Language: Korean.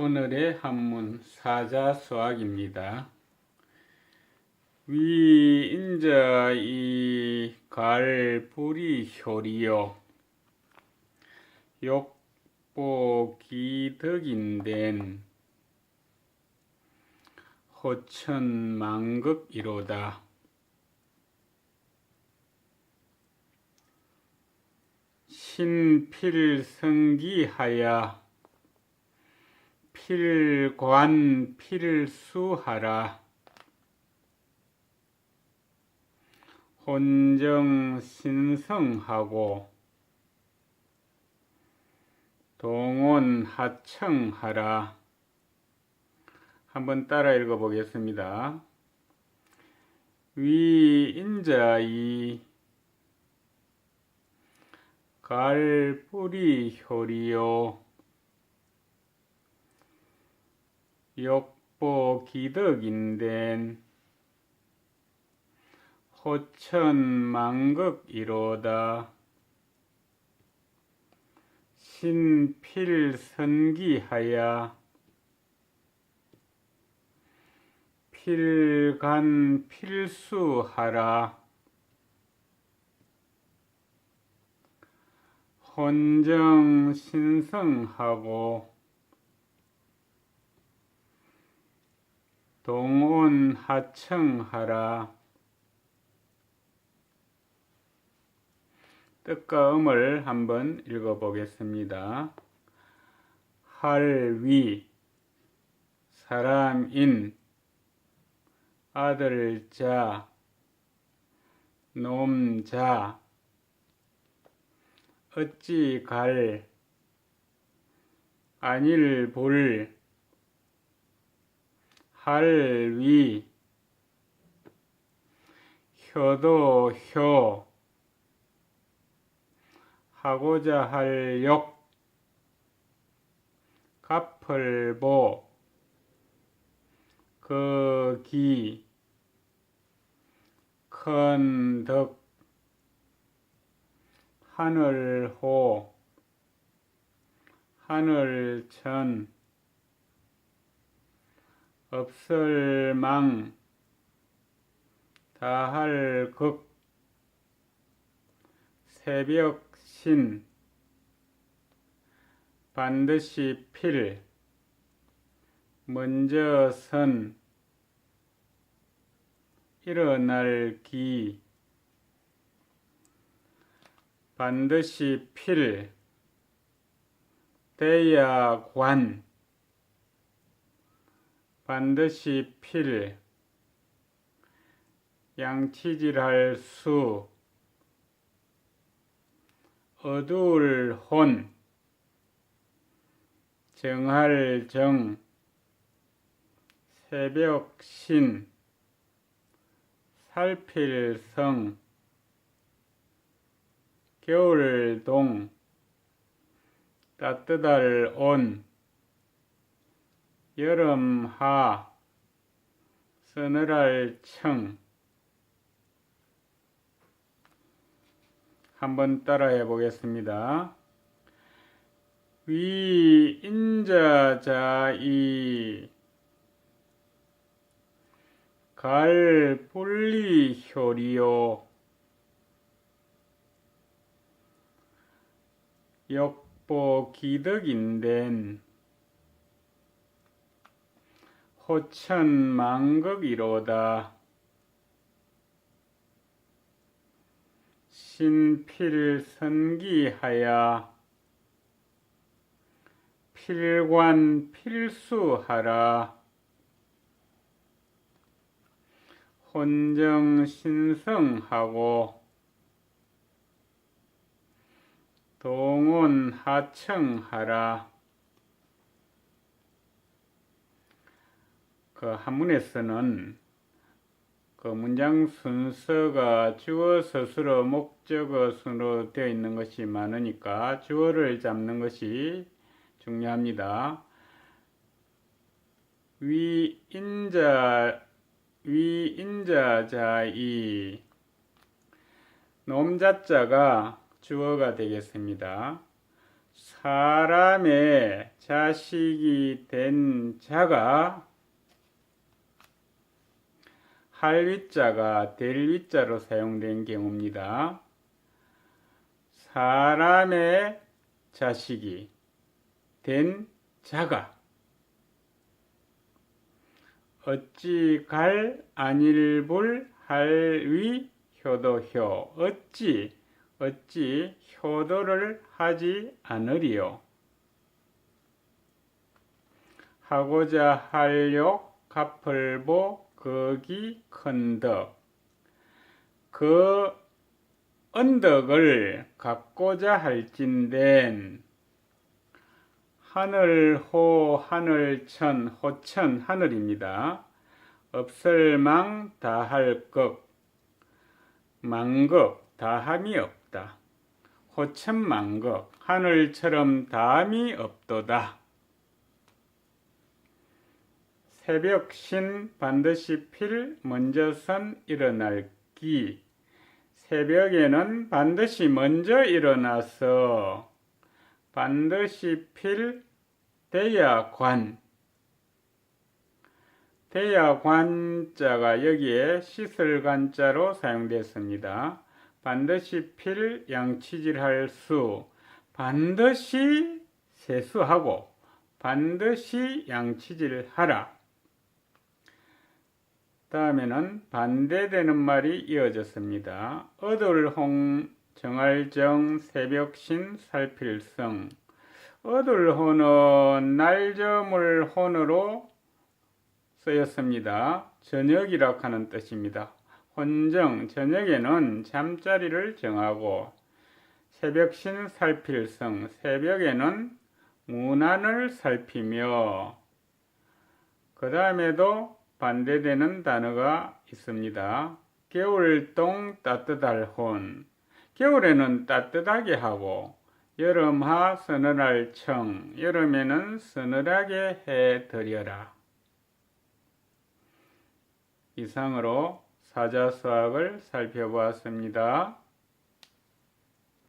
오늘의 한문 사자 수학입니다. 위 인자 이 갈 불이 효리요 욕보기덕인된 호천망극이로다. 신필성기하야 필관 필수하라. 혼정 신성하고 동원 하청하라. 한번 따라 읽어 보겠습니다. 위인자이 갈뿌리 효리요 욕보 기덕인된 호천망극이로다. 신필선기하야 필간 필수하라. 혼정 신성하고 동온 하청하라 뜻과 음을 한번 읽어보겠습니다. 할위 사람인 아들자 놈자 어찌 갈 아닐 볼 할위. 효도 효 하고자 할욕 갚을보. 그기. 큰덕. 하늘호. 하늘천 없을망 다할 극 새벽신 반드시 필 먼저 선 일어날 기 반드시 필 대야 관 반드시 필 양치질할 수 어두울 혼 정할 정 새벽 신 살필 성 겨울 동 따뜻할 온 여름 하 서늘할 청. 한번 따라해 보겠습니다. 위 인자자이. 갈 뿔리 효리요. 역보 기덕인된 호천망극이로다. 신필선기하야. 필관 필수하라. 혼정신성하고 동원 하청하라 그 한문에서는 그 문장 순서가 주어 서술어 목적어 순으로 되어 있는 것이 많으니까 주어를 잡는 것이 중요합니다. 위인자 위인자자이 놈자자가 주어가 되겠습니다. 사람의 자식이 된 자가 할 위자가 될 위자로 사용된 경우입니다. 사람의 자식이 된 자가 어찌 갈 안일불 할위 효도효 어찌 어찌 효도를 하지 않으리요 하고자 할욕 갚을보 거기 큰덕 그 언덕을 갖고자 할진된 하늘호 하늘천 호천 하늘입니다. 없을망 다할 것 망것 다함이 없다. 호천망것 하늘처럼 다함이 없도다. 새벽 신 반드시 필 먼저 선 일어날 기 새벽에는 반드시 먼저 일어나서 반드시 필 대야 관 대야 관자가 여기에 시설관자로 사용됐습니다. 반드시 필 양치질할 수 반드시 세수하고 반드시 양치질하라. 다음에는 반대되는 말이 이어졌습니다. 어돌홍 정알정 새벽신 살필성 어돌호는 날점을 혼으로 쓰였습니다. 저녁이라 하는 뜻입니다. 혼정 저녁에는 잠자리를 정하고 새벽신 살필성 새벽에는 문안을 살피며 그 다음에도 반대되는 단어가 있습니다. 겨울동 따뜻할 혼. 겨울에는 따뜻하게 하고 여름하 서늘할 청. 여름에는 서늘하게 해 드려라. 이상으로 사자수학을 살펴보았습니다.